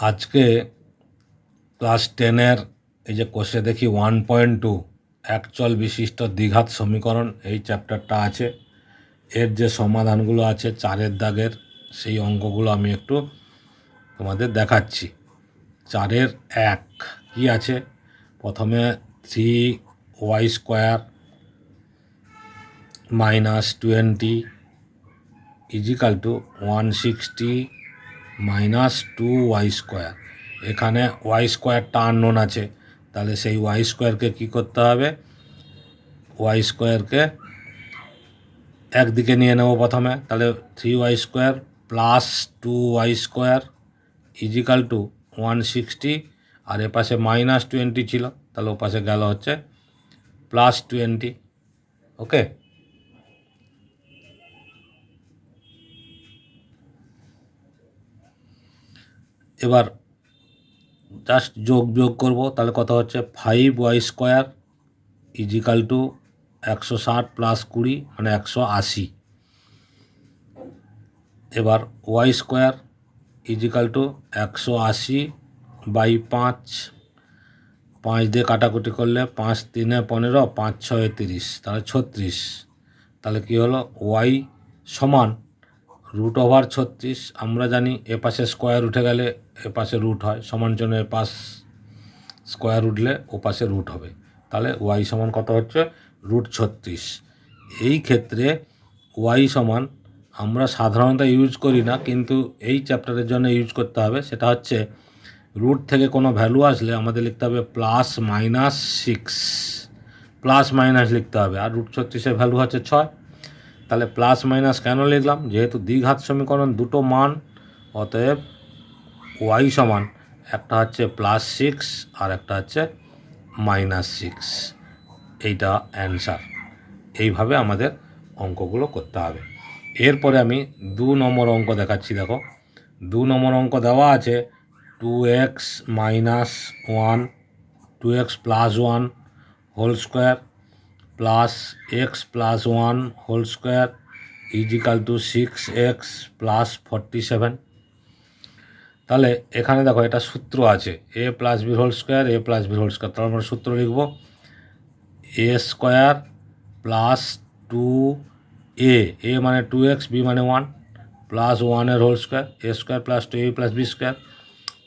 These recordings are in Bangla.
আজকে ক্লাস টেনের এই যে কোষে দেখি ওয়ান পয়েন্ট টু একচল বিশিষ্ট দ্বিঘাত সমীকরণ, এই চ্যাপ্টারটা আছে। এর যে সমাধানগুলো আছে চারের দাগের, সেই অঙ্কগুলো আমি একটু তোমাদের দেখাচ্ছি। চারের এক, কি আছে? প্রথমে three y square minus twenty equal to one sixty minus two y square. এখানে ওয়াই স্কোয়ারটা আননোন আছে। তাহলে সেই ওয়াই স্কোয়ারকে কী করতে হবে? ওয়াই স্কোয়ারকে একদিকে নিয়ে নেব প্রথমে। তাহলে three y square plus two y square equal to one sixty আর এপাশে মাইনাস টোয়েন্টি ছিল। তাহলে ওপাশে গেল হচ্ছে প্লাস টোয়েন্টি ওকে এবার জাস্ট যোগ যোগ করব। তাহলে কত হচ্ছে five y square equal to একশো ষাট প্লাস কুড়ি মানে একশো আশি। এবার ওয়াই স্কোয়ার ইজিক্যাল টু একশো আশি বাই পাঁচ। পাঁচ দিয়ে কাটাকুটি করলে পাঁচ তিনে পনেরো, পাঁচ ছয় তিরিশ, তাহলে ছত্রিশ। তাহলে কী হলো? ওয়াই সমান রুট ওভার ছত্রিশ। আমরা জানি এ পাশে স্কোয়ার উঠে গেলে এ পাশে রুট হয়। সমান জন্য পাশ স্কোয়ার উঠলে ও পাশে রুট হবে। তাহলে ওয়াই সমান কত হচ্ছে? রুট ছত্রিশ। এই ক্ষেত্রে ওয়াই সমান আমরা সাধারণত ইউজ করি না, কিন্তু এই চ্যাপ্টারের জন্য ইউজ করতে হবে। সেটা হচ্ছে রুট থেকে কোনো ভ্যালু আসলে আমাদের লিখতে হবে plus minus six plus minus লিখতে হবে। আর রুট ছত্রিশের ভ্যালু হচ্ছে ছয়। তাহলে প্লাস মাইনাস কেন লিখলাম? যেহেতু দ্বিঘাত সমীকরণ, দুটো মান, অতএব ওয়াই সমান, একটা হচ্ছে প্লাস সিক্স আর একটা হচ্ছে মাইনাস সিক্স এইটা অ্যান্সার এইভাবে আমাদের অঙ্কগুলো করতে হবে। এরপরে আমি দু নম্বর অঙ্ক দেখাচ্ছি, দেখো। দু নম্বর অঙ্ক দেওয়া আছে two x minus one two x plus one whole square plus x plus one whole square equal to six x plus forty seven তাহলে এখানে দেখো এটা সূত্র আছে a plus b whole square a plus b whole square তাহলে আমরা সূত্র লিখব a square plus two a a মানে টু এক্স বি মানে ওয়ান প্লাস ওয়ানের whole square a square plus two a plus b square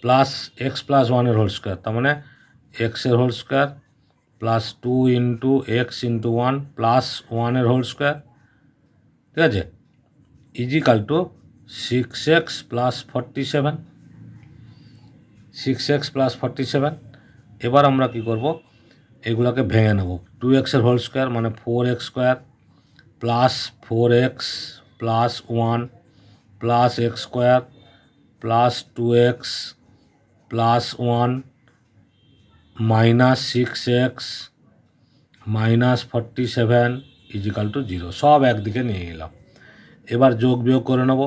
plus x plus ওয়ানের হোল স্কোয়ার তার মানে এক্সের whole square plus two into x into one plus ওয়ানের হোল স্কোয়ার ঠিক আছে? Is equal to six x plus forty seven six x plus forty seven এবার আমরা কী করব? এগুলোকে ভেঙে নেব। টু এক্সের হোল স্কোয়ার মানে four x square plus four x plus one plus x square plus two x plus one minus six x minus forty seven is equal to zero সব একদিকে নিয়ে গেলাম এবার যোগ বিয়োগ করে নেব।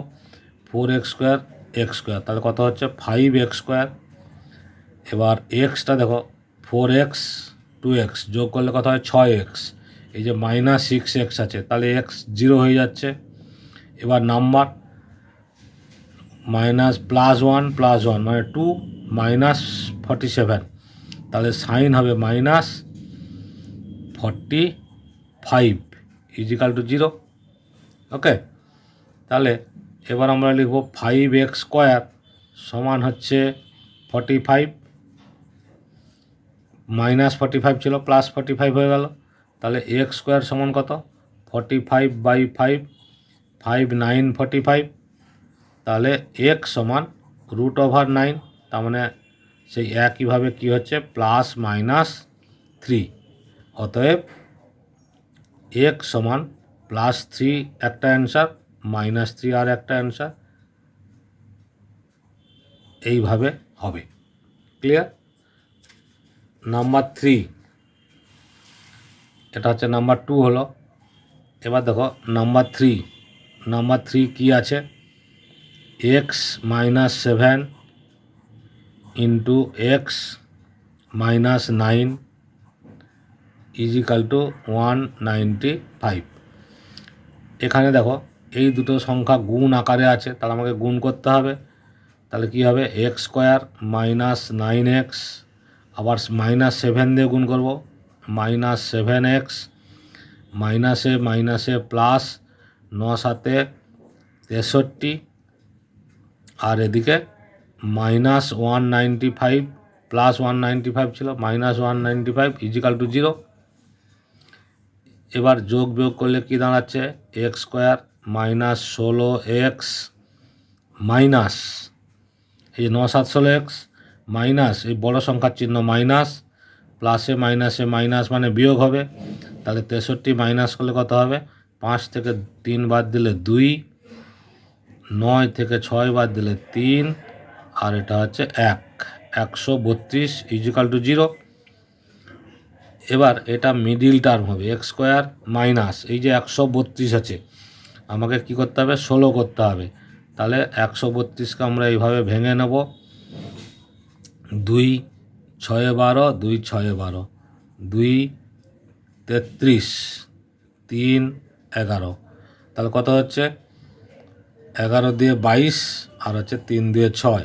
Four x square x square তাহলে কত হচ্ছে? ফাইভ এক্স স্কোয়ার এবার এক্সটা দেখো ফোর এক্স টু এক্স যোগ করলে কত হয়? ছয় এক্স এই যে মাইনাস সিক্স এক্স আছে, তাহলে এক্স জিরো হয়ে যাচ্ছে। এবার number minus plus one plus one মানে টু মাইনাস ফর্টি সেভেন তাহলে সাইন হবে minus forty five equal to zero okay তাহলে এবার আমরা লিখব ফাইভ এক্স স্কোয়ার সমান হচ্ছে forty five minus forty five ছিল, প্লাস ফর্টি ফাইভ হয়ে গেল। তাহলে এক্স স্কোয়ার সমান কত? Forty five by five five nine forty five. তাহলে এক্স সমান রুট ওভার নাইন, তার মানে সেই একইভাবে কী হচ্ছে? Plus minus three. অতএব এক সমান প্লাস থ্রি একটা অ্যান্সার, মাইনাস থ্রি আর একটা অ্যান্সার। এইভাবে হবে। ক্লিয়ার? নাম্বার থ্রি এটা হচ্ছে নাম্বার টু হলো। এবার দেখো, নাম্বার থ্রি নাম্বার থ্রি কী আছে? X minus seven into x minus nine equal to one ninety five এখানে দেখো, এই দুটো সংখ্যা গুণ আকারে আছে, তাহলে আমাকে গুণ করতে হবে। তাহলে কী হবে? X square minus nine x আবার মাইনাস সেভেন দিয়ে গুণ করব। মাইনাস সেভেন এক্স মাইনাসে মাইনাসে প্লাস ন সাতে তেষট্টি। আর এদিকে minus one ninety five plus one ninety five ছিল minus one ninety five equal to zero এবার যোগ বিয়োগ করলে কি দাঁড়াচ্ছে? এক্স স্কোয়ার মাইনাস ষোলো এক্স মাইনাস এই ন সাত ষোলো এক্স মাইনাস, এই বড় সংখ্যার চিহ্ন মাইনাস প্লাসে মাইনাসে মাইনাস মানে বিয়োগ হবে। তাহলে তেষট্টি মাইনাস করলে কত হবে? পাঁচ থেকে তিন বাদ দিলে দুই, নয় থেকে ছয় বাদ দিলে তিন, আর এটা হচ্ছে এক, একশো বত্রিশ ইজিক্যাল টু জিরো এবার এটা মিডিল টার্ম হবে এক্স স্কোয়ার মাইনাস এই যে একশো বত্রিশ আছে, আমাকে কি করতে হবে? ষোলো করতে হবে। তাহলে একশো বত্রিশকে আমরা এইভাবে ভেঙে নেব। দুই ছয় বারো, দুই ছয় বারো, দুই তেত্রিশ, তিন এগারো। তাহলে কত হচ্ছে? এগারো দিয়ে বাইশ আর হচ্ছে তিন দিয়ে ছয়।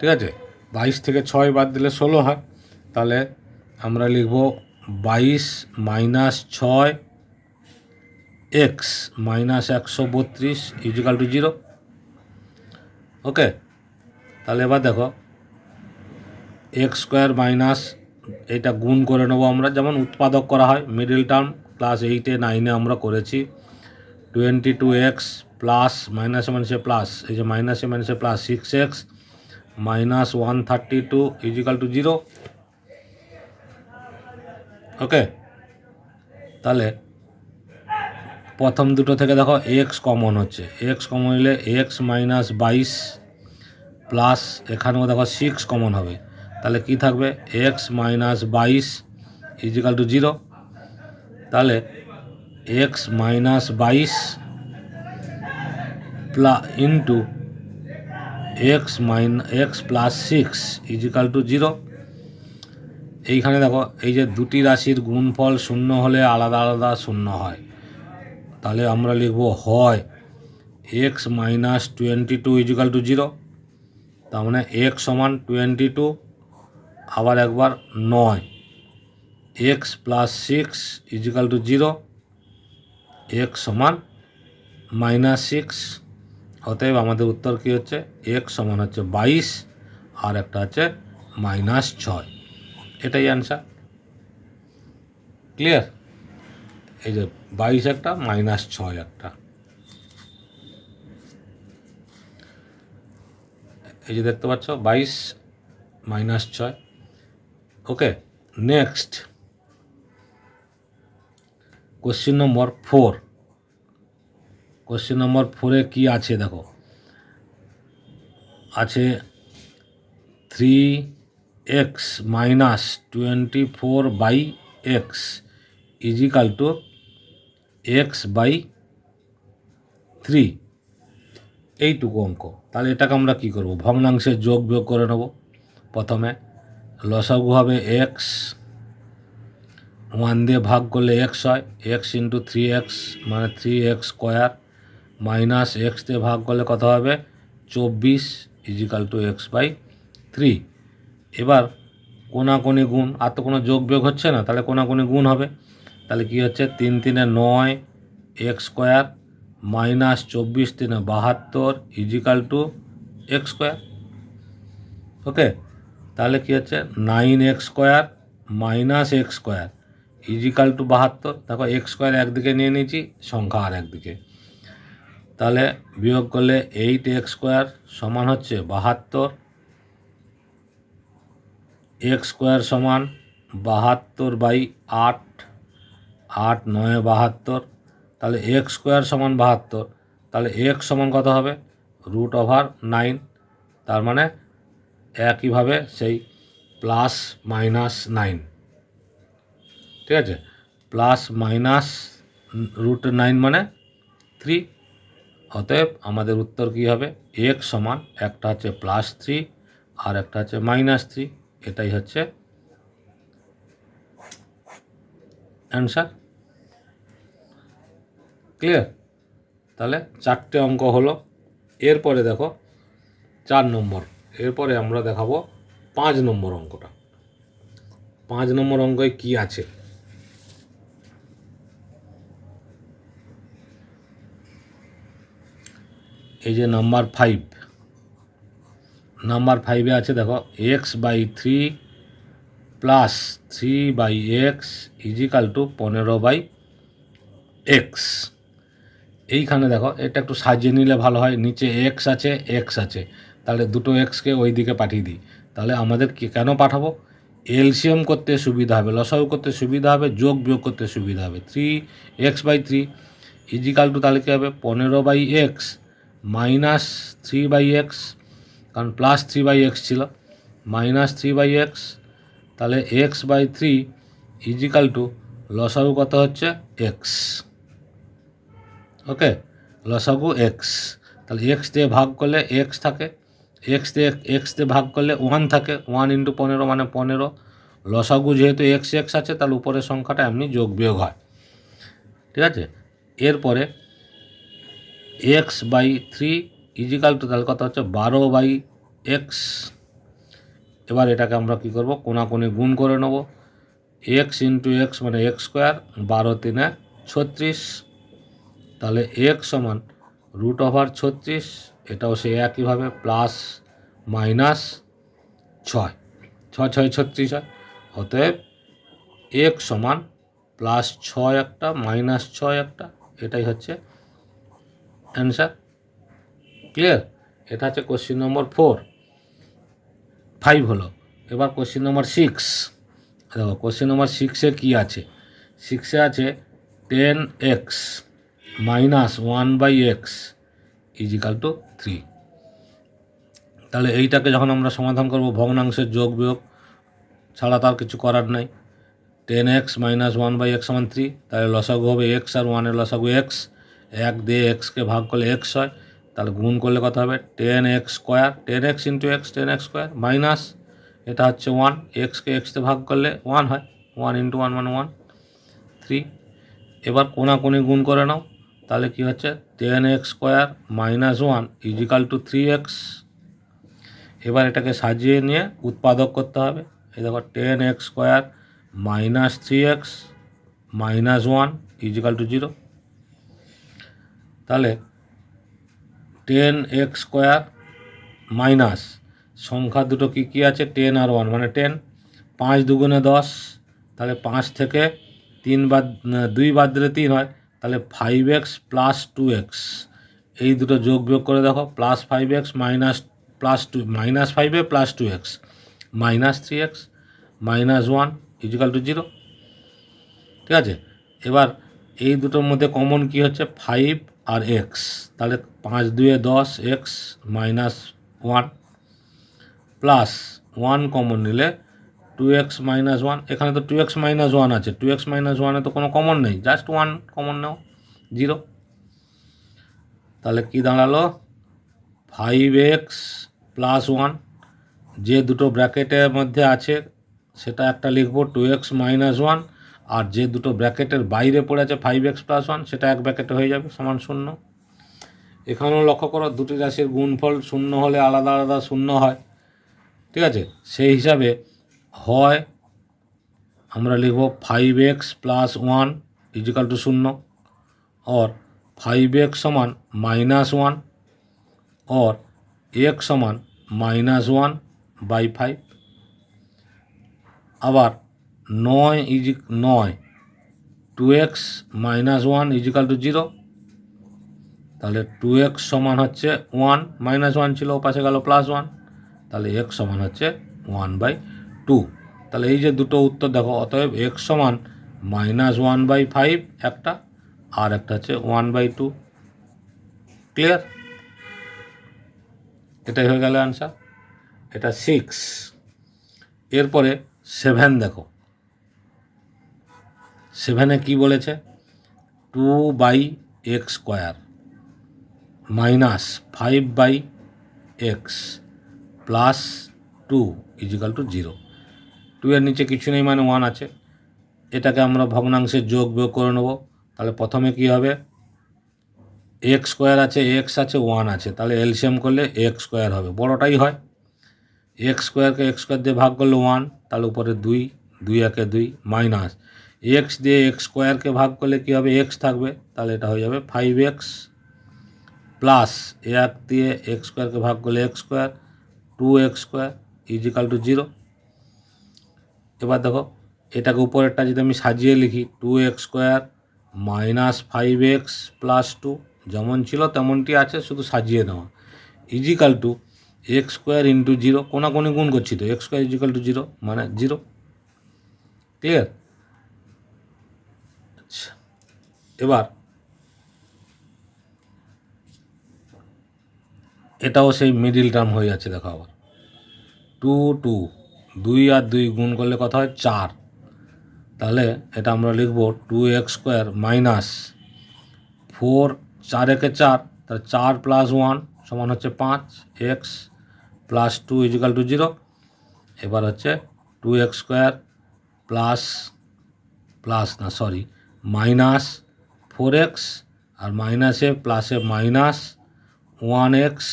ঠিক আছে? বাইশ থেকে ছয় বাদ দিলে ষোলো হয়। তাহলে আমরা লিখব বাইশ মাইনাস ছয় এক্স মাইনাস একশো বত্রিশ ইজিক্যাল টু জিরো। ওকে? তাহলে এবার দেখো এক্স স্কোয়ার মাইনাস এটা গুণ করে নেব আমরা। যেমন উৎপাদক করা হয় মিডিল টার্ম ক্লাস এইটে নাইনে আমরা করেছি। টোয়েন্টি টু এক্স প্লাস মাইনাসে মাইনাসে প্লাস এই যে মাইনাসে মাইনাসে plus six x minus one thirty two equal to zero okay তাহলে প্রথম দুটো থেকে দেখো এক্স কমন হচ্ছে। এক্স কমন হলে এক্স মাইনাস বাইশ প্লাস এখানেও দেখো সিক্স কমন হবে। তাহলে কি থাকবে? এক্স মাইনাস বাইশ ইজিক্যাল টু জিরো তাহলে এক্স মাইনাস বাইশ plus into x minus x plus six equal to zero এইখানে দেখো, এই যে দুটি রাশির গুণফল শূন্য হলে আলাদা আলাদা শূন্য হয়। তাহলে আমরা লিখব হয় x minus twenty two equal to zero তার মানে এক্স সমান টোয়েন্টি টু আবার একবার নয়। X plus six equal to zero x সমান মাইনাস সিক্স অতএব আমাদের উত্তর কী হচ্ছে? এক্স সমান হচ্ছে বাইশ, আর একটা হচ্ছে মাইনাস ছয়। এটাই অ্যান্সার ক্লিয়ার এই যে বাইশ একটা মাইনাস ছয় একটা। এই যে দেখতে পাচ্ছ, বাইশ মাইনাস ছয়। Okay next question number four question number ফোরে কি আছে দেখো? আছে three x minus twenty four by x equal to x by three এইটুকু অঙ্ক। তাহলে এটাকে আমরা কী করব? ভগ্নাংশের যোগ বিয়োগ করে নেব প্রথমে। লসাগু হবে এক্স ওয়ান দিয়ে ভাগ করলে এক্স হয়। এক্স ইন্টু থ্রি এক্স মানে three x square minus x দিয়ে ভাগ করলে কত হবে? চব্বিশ equal to x by three এবার কোনাকুনি গুণ, আর তো কোনো যোগ বিয়োগ হচ্ছে না, তাহলে কোনাকুনি গুণ হবে। তাহলে কি হচ্ছে? তিন তিনে নয় এক্স স্কোয়ার মাইনাস চব্বিশ তিনে বাহাত্তর equal to x square okay তাহলে কি হচ্ছে? Nine x square minus x square equal to বাহাত্তর। দেখো এক্স স্কোয়ার একদিকে নিয়ে নিয়েছি, সংখ্যা আর একদিকে। তাহলে বিয়োগ করলে এইট এক্স স্কোয়ার সমান হচ্ছে বাহাত্তর। এক্স স্কোয়ার সমান বাহাত্তর বাই আট। আট নয় বাহাত্তর। তাহলে এক্স স্কোয়ার সমান বাহাত্তর। তাহলে এক্স সমান কত হবে? রুট ওভার নাইন তার মানে একইভাবে সেই প্লাস মাইনাস নাইন ঠিক আছে? প্লাস মাইনাস রুট নাইন মানে থ্রি অতএব আমাদের উত্তর কী হবে? এক সমান একটা হচ্ছে প্লাস থ্রি আর একটা হচ্ছে মাইনাস থ্রি এটাই হচ্ছে অ্যান্সার ক্লিয়ার তাহলে চারটে অঙ্ক হলো। এরপরে দেখো, চার নম্বর। এরপরে আমরা দেখাবো পাঁচ নম্বর অঙ্কটা। পাঁচ নম্বর অঙ্কে কি আছে? এই যে নাম্বার ফাইভ। নাম্বার ফাইভে আছে, দেখো x by three plus three by x equal two পনেরো বাই এক্স। এইখানে দেখো, এটা একটু সাজিয়ে নিলে ভালো হয়, নিচে এক্স আছে এক্স আছে। তাহলে দুটো এক্সকে ওই দিকে পাঠিয়ে দিই। তাহলে আমাদের কেন পাঠাবো? এলসিএম করতে সুবিধা হবে, লসাগু করতে সুবিধা হবে, যোগ বিয়োগ করতে সুবিধা হবে। Three x by three equal two তাহলে কী হবে? পনেরো by x minus three by x কারণ প্লাস থ্রি বাই এক্স ছিল। মাইনাস থ্রি বাই এক্স তাহলে x by three equal two লসাগু কত হচ্ছে? এক্স ওকে লসাগু এক্স তাহলে এক্স দিয়ে ভাগ করলে এক্স থাকে। এক্স দিয়ে এক্স দিয়ে ভাগ করলে ওয়ান থাকে ওয়ান ইন্টু পনেরো মানে পনেরো। লসাগু যেহেতু এক্স এক্স আছে, তাহলে উপরের সংখ্যাটা এমনি যোগ বিয়োগ হয়। ঠিক আছে? এরপরে x by three equal two তাহলে কত হচ্ছে? বারো বাই এক্স এবার এটাকে আমরা কী করব? কোনাকুনি গুণ করে নেব। এক্স ইন্টু এক্স মানে এক্স স্কোয়ার বারো তিনে ছত্রিশ। তাহলে এক্স সমান রুট ওভার ছত্রিশ। এটাও সেই একইভাবে প্লাস মাইনাস ছয়। ছয় ছয়, ছত্রিশ হয়। অতএব, এক সমান প্লাস ছয় একটা মাইনাস ছয় একটা, এটাই হচ্ছে অ্যান্সার ক্লিয়ার এটা হচ্ছে কোশ্চিন নম্বর ফোর ফাইভ হলো। এবার কোশ্চিন নম্বর সিক্স দেখো কোশ্চিন নম্বর সিক্সে কী আছে? সিক্সে আছে ten x minus one by x equal two three তাহলে এইটাকে যখন আমরা সমাধান করব, ভগ্নাংশের যোগ বিয়োগ, ছাড়া তার কিছু করার নাই। Ten x minus one by x সমান থ্রি তাহলে লসাগু হবে এক্স আর ওয়ানের লসাগু এক্স এক দিয়ে এক্সকে ভাগ করলে এক্স হয়, তাহলে গুণ করলে কত হবে? Ten x square ten x into x ten x square minus এটা হচ্ছে ওয়ান এক্সকে এক্সতে ভাগ করলে ওয়ান হয় ওয়ান ইন্টু ওয়ান মানে ওয়ান থ্রি এবার কোনাকুনি গুণ করে নাও, তাহলে কি হচ্ছে? Ten x square minus one equal two three x এবার এটাকে সাজিয়ে নিয়ে উৎপাদক করতে হবে। এই দেখো ten x square minus three x minus one equal two zero তাহলে টেন এক্স স্কোয়ার মাইনাস সংখ্যা দুটো কী কী আছে? টেন আর ওয়ান মানে টেন পাঁচ দুগুণে দশ। তাহলে পাঁচ থেকে তিন বাদ, দুই বাদ দিলে তিন হয়। তাহলে five x plus two x এই দুটো যোগ বিয়োগ করে দেখো plus five x minus plus two minus ফাইভে plus two x minus three x minus one equal two zero ঠিক আছে? এবার এই দুটোর মধ্যে কমন কি হচ্ছে? ফাইভ আর এক্স তাহলে পাঁচ দুয়ে দশ x minus one plus one common নিলে টু এক্স মাইনাস ওয়ান এখানে তো টু এক্স মাইনাস ওয়ান আছে। টু এক্স মাইনাস ওয়ানে তো কোনো কমন নেই। জাস্ট ওয়ান কমন নাও জিরো তাহলে কি দাঁড়াল? ফাইভ এক্স প্লাস ওয়ান যে দুটো ব্র্যাকেটের মধ্যে আছে, সেটা একটা লিখব টু এক্স মাইনাস ওয়ান আর যে দুটো ব্র্যাকেটের বাইরে পড়ে আছে ফাইভ এক্স প্লাস ওয়ান সেটা এক ব্র্যাকেটে হয়ে যাবে, সমান শূন্য। এখানেও লক্ষ্য করো, দুটি রাশির গুণফল শূন্য হলে আলাদা আলাদা শূন্য হয়। ঠিক আছে? সেই হিসাবে হয়, আমরা লিখব five x plus one equal two শূন্য অর ফাইভ এক্স সমান মাইনাস ওয়ান অর এক্স সমান মাইনাস ওয়ান বাই ফাইভ আবার নয় ইজি নয় two x minus one equal two zero তাহলে টু এক্স সমান হচ্ছে ওয়ান মাইনাস ওয়ান ছিল পাশে গেল প্লাস ওয়ান তাহলে এক্স সমান হচ্ছে ওয়ান বাই টু তাহলে এই যে দুটো উত্তর দেখো, অতএব এক্স সমান মাইনাস ওয়ান বাই ফাইভ একটা, আর একটা হচ্ছে ওয়ান বাই টু ক্লিয়ার এটাই হয়ে গেল অ্যান্সার এটা সিক্স এরপরে সেভেন দেখো। সেভেনে কি বলেছে? Two by x square minus five by x plus two equal two zero two এর নিচে কিছু নেই মানে ওয়ান আছে। এটাকে আমরা ভগ্নাংশের যোগ বিয়োগ করে নেব। তাহলে প্রথমে কি হবে? এক্স স্কোয়ার আছে এক্স আছে ওয়ান আছে। তাহলে এলসিএম করলে এক্স স্কোয়ার হবে। বড়টাই হয়। এক্স স্কোয়ারকে এক্স স্কোয়ার দিয়ে ভাগ করলে ওয়ান তাহলে উপরে দুই দুই একে দুই মাইনাস এক্স দিয়ে এক্স স্কোয়ারকে ভাগ করলে কী হবে? এক্স থাকবে। তাহলে এটা হয়ে যাবে ফাইভ এক্স প্লাস এক দিয়ে এক্স স্কোয়ারকে ভাগ করলে x square two x square equal two zero এবার দেখো, এটাকে উপরেরটা যদি আমি সাজিয়ে লিখি two x square minus five x plus two যেমন ছিল তেমনটি আছে, শুধু সাজিয়ে নেওয়া equal two x square into zero কোনাকুনি গুণ করছি তো x square equal two zero মানে জিরো ক্লিয়ার আচ্ছা এবার এটাও সেই মিডিল টার্ম হয়ে যাচ্ছে, দেখো আবার। টু টু দুই আর দুই গুণ করলে কত হয়? চার। তাহলে এটা আমরা লিখব two x square minus four চার একে চার, তাহলে চার প্লাস ওয়ান সমান হচ্ছে পাঁচ x plus two equal to zero এবার হচ্ছে two x square plus plus না সরি মাইনাস ফোর এক্স আর মাইনাসে প্লাসে minus one x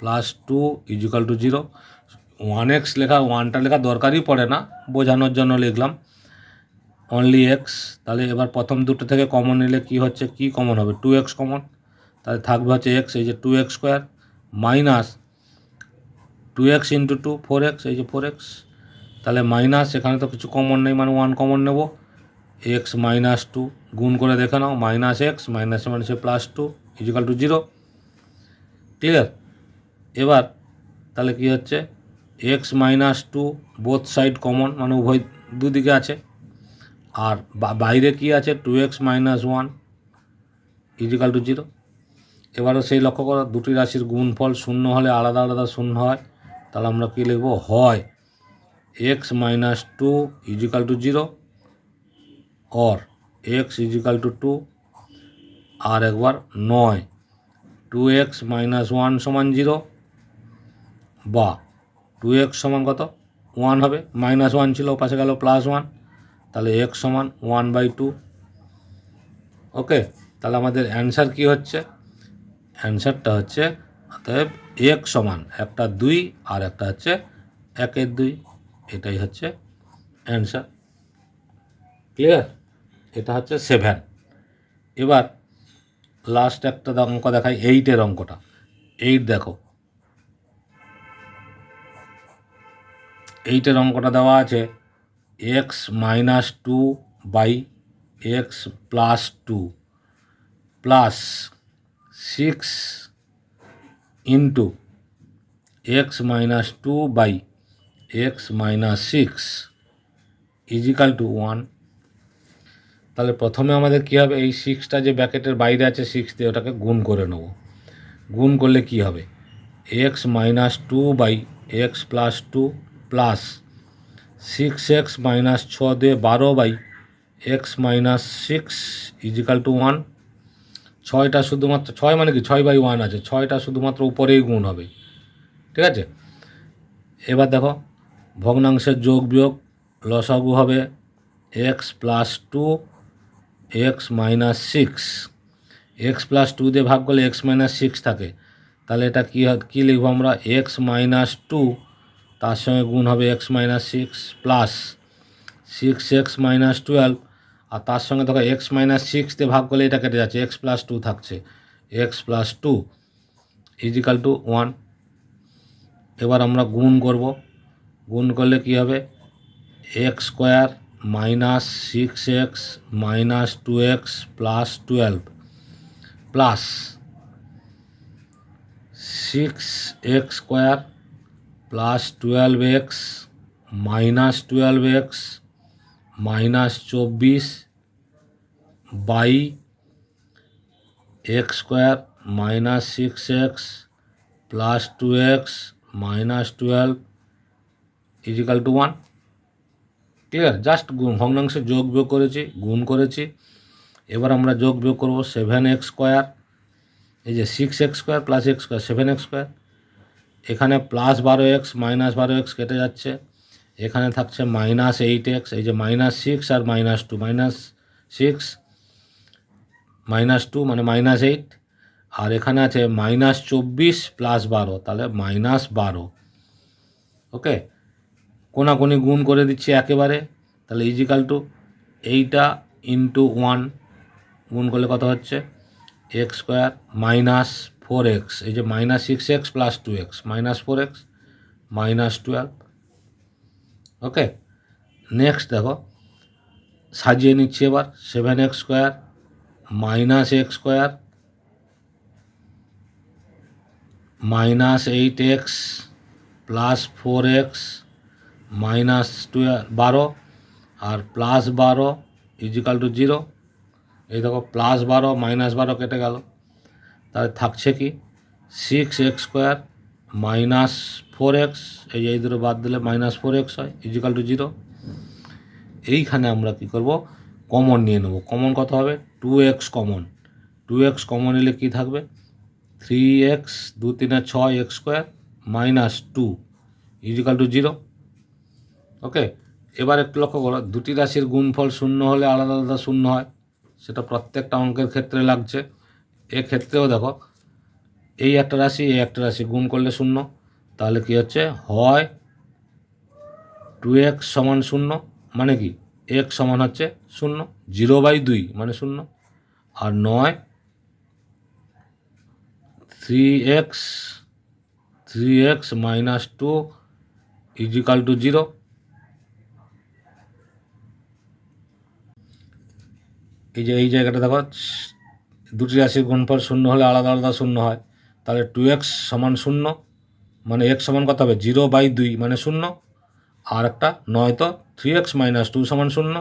plus two equal to zero one x লেখা ওয়ানটা লেখা দরকারই পড়ে না, বোঝানোর জন্য লিখলাম। অনলি এক্স তাহলে এবার প্রথম দুটো থেকে কমন নিলে কি হচ্ছে? কি কমন হবে? টু এক্স কমন তাহলে থাকবে হচ্ছে এক্স এই যে two x square minus two x into two four x এই যে ফোর এক্স তাহলে মাইনাস এখানে তো কিছু কমন নেই মানে ওয়ান কমন নেব। এক্স মাইনাস টু গুণ করে দেখে নাও মাইনাস এক্স মাইনাস মাইনাসে plus two equal two zero clear এবার, তাহলে কি হচ্ছে? X minus two both side common মানে উভয় দুদিকে আছে। আর বাইরে কি আছে? Two x minus one equal two zero এবারও সেই লক্ষ্য করো, দুটি রাশির গুণফল শূন্য হলে আলাদা আলাদা শূন্য হয়। তাহলে আমরা কী লিখব? হয় x minus two equal two zero or x equal two two আর একবার নয়। টু এক্স মাইনাস ওয়ান সমান জিরো বা টু এক্স সমান কত? ওয়ান হবে। মাইনাস ওয়ান ছিল পাশে গেল প্লাস ওয়ান তাহলে এক্স সমান ওয়ান বাই টু ওকে তাহলে আমাদের অ্যান্সার কি হচ্ছে? অ্যান্সারটা হচ্ছে, অতএব এক সমান একটা দুই আর একটা হচ্ছে একের দুই। এটাই হচ্ছে অ্যান্সার ক্লিয়ার এটা হচ্ছে সেভেন এবার লাস্ট একটা অঙ্ক দেখাই এইটের অঙ্কটা। এইট দেখো। এইটের অঙ্কটা দেওয়া আছে x minus two by x plus two plus six into x minus two by x minus six equal two one তাহলে প্রথমে আমাদের কী হবে? এই সিক্সটা যে ব্যাকেটের বাইরে আছে সিক্স দিয়ে ওটাকে গুণ করে নেব। গুণ করলে কি হবে? X minus two by x plus two plus six x minus ছ দিয়ে বারো by x minus six equal two one ছয়টা শুধুমাত্র, ছয় মানে কি? ছয় বাই ওয়ান আছে। ছয়টা শুধুমাত্র উপরেই গুণ হবে। ঠিক আছে? এবার দেখো, ভগ্নাংশের যোগ বিয়োগ লসাগু হবে x plus two x minus six x plus two দিয়ে ভাগ করলে এক্স মাইনাস সিক্স থাকে। তাহলে এটা কী কী লিখব আমরা? এক্স মাইনাস টু তার সঙ্গে গুণ হবে x minus six plus six x minus twelve আর তার সঙ্গে দেখো এক্স মাইনাস সিক্স দিয়ে ভাগ করলে এটা কেটে যাচ্ছে এক্স প্লাস টু থাকছে। X plus two equal two one এবার আমরা গুণ করব। গুণ করলে কি হবে? X square minus six x minus two x plus twelve plus six x square plus twelve x, minus twelve x, minus চব্বিশ by x square minus six x plus two x minus twelve equal two one. Clear? Just গুণ যোগ বিয়োগ করেছি, গুণ করেছি। এবার আমরা যোগ বিয়োগ করব সেভেন এক্স স্কোয়ার, এই যে six x square plus x square, seven x square. এখানে প্লাস বারো এক্স মাইনাস বারো এক্স কেটে যাচ্ছে। এখানে থাকছে মাইনাস এইট এক্স এই যে মাইনাস সিক্স আর minus two minus six minus two মানে মাইনাস এইট আর এখানে আছে মাইনাস চব্বিশ প্লাস বারো, তাহলে মাইনাস বারো। ওকে? কোনাকুনি গুণ করে দিচ্ছি একেবারে, তাহলে ইজিক্যাল টু এইটা ইন্টু ওয়ান গুণ করলে কত হচ্ছে? X square minus four x এই যে minus six x plus two x minus four x minus twelve okay next দেখো, সাজিয়ে নিচ্ছি এবার seven x square minus x square minus eight x plus four x minus twelve বারো, আর প্লাস বারো ইজিক্যাল টু জিরো এই দেখো প্লাস বারো মাইনাস বারো কেটে গেল। তাহলে থাকছে কি? Six x square minus four x এই এই দুটো বাদ দিলে মাইনাস ফোর এক্স হয় ইজিক্যাল টু জিরো এইখানে আমরা কি করব? কমন নিয়ে নেব। কমন কত হবে? Two x common two x common নিলে কী থাকবে? থ্রি এক্স দু তিনে ছয় x square minus two equal two zero okay এবার একটু লক্ষ্য করো, দুটি রাশির গুণফল শূন্য হলে আলাদা আলাদা শূন্য হয়। সেটা প্রত্যেকটা অঙ্কের ক্ষেত্রে লাগছে। এক্ষেত্রেও দেখো, এই একটা রাশি, এই একটা রাশি গুণ করলে শূন্য। তাহলে কি হচ্ছে? হয় টু এক্স সমান শূন্য মানে কি? এক্স সমান হচ্ছে শূন্য জিরো বাই দুই মানে শূন্য। আর নয় three x three x minus two equal two zero এই যে, এই জায়গাটা দেখো দুটি রাশির গুণফল শূন্য হলে আলাদা আলাদা শূন্য হয়। তাহলে টু এক্স সমান শূন্য মানে এক্স সমান কত হবে? জিরো বাই দুই মানে শূন্য। আর একটা, নয়তো থ্রি এক্স মাইনাস টু সমান শূন্য।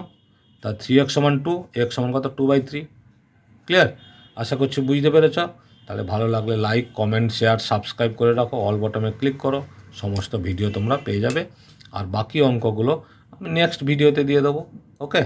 তা থ্রি এক্স সমান টু এক্স সমান কত? টু বাই থ্রি ক্লিয়ার আশা করছি বুঝতে পেরেছ। তাহলে ভালো লাগলে লাইক কমেন্ট শেয়ার সাবস্ক্রাইব করে রাখো। অল বটমে ক্লিক করো। সমস্ত ভিডিও তোমরা পেয়ে যাবে। আর বাকি অঙ্কগুলো আমি নেক্সট ভিডিওতে দিয়ে দেবো। ওকে